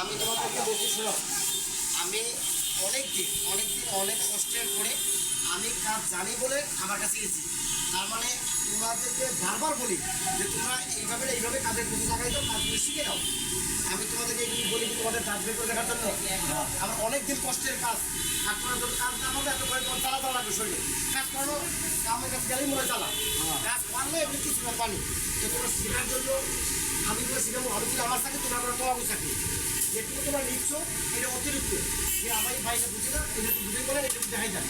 আমি তোমাদেরকে বলছি আমি অনেক দিন অনেক কষ্টের করে আমি কাজ জানি বলে আমার কাছে এসেছি তার মানে তোমাদেরকে বারবার বলি যে তোমরা এইভাবে এইভাবে কাজের প্রতি লাগাই দাও কাজগুলো শিখে নাও। আমি তোমাদেরকে এগুলি বলি তোমাদের কাজ বের করে দেখার জন্য। আমার অনেক দিন কষ্টের কাজ। আর তোমরা যত কাজ না এত করে তোমার চালাতে লাগবে শরীরে কাজ করো কাছে গেলেই মনে চালা কাজ পারলে এমনি কিছু না পানি তো তোমরা শেখার জন্য আমি তোমরা শেখাবো যদি আমার সাথে তোমরা করে তোমাকে চাকরি যেটুকু তোমরা নিচ্ছ এটা অতিরিক্ত যে আমার এই ভাইটা না এটা একটু বুঝে বলেন এটা দেখাই যান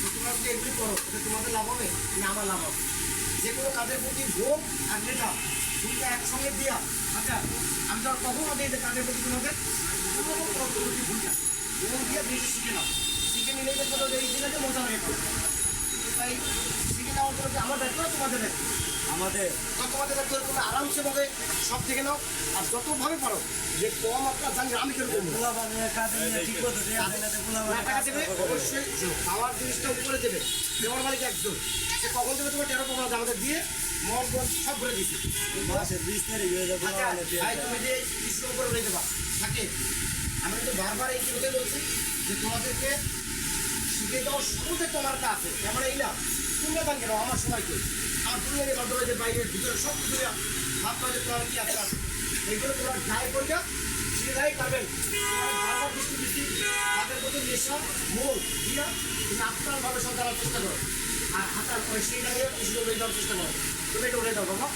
তো তোমরা যদি এগুলি করো এটা তোমাদের লাভ হবে না আমার লাভ হবে যে কোনো কাজের প্রতি ভোগ আর নেতা একসঙ্গে দিয়া আচ্ছা আমি ধর কখন আমি যে কাজের প্রতি তোমাদের কোনো রকম এবং দিয়ে শিখে নাও শিখে নিলে যে এই দিনে মজা আমাদের সব থেকে নাও আর যতভাবে পারো যে কম জানি আমি তো অবশ্যই খাওয়ার জিনিসটা উপরে দেবে দেবে তোমার আমাদের দিয়ে সব আচ্ছা তুমি যে উপরে থাকে। আমি কিন্তু বারবার এই কথা বলছি যে তোমাদেরকে শিখে দেওয়ার শুরুতে তোমার না দান কেন আমার সময়কে আমার দুনিয়া নিয়ে বাধ্য হয়েছে বাইরের ভিতরে সব কিছু ভাবতে হয় তোমার কি আছে এইগুলো তোমরা ট্রাই করবে সেটাই পাবেন বারবার বৃষ্টি বৃষ্টি তাদের প্রতি নেশা মূল দিয়া তুমি আপনারভাবে সঞ্চালন চেষ্টা করো আর হাতার পরে কৃষ্ণ উঠে দেওয়ার চেষ্টা করো তুমি এটা উঠে দাও বাবা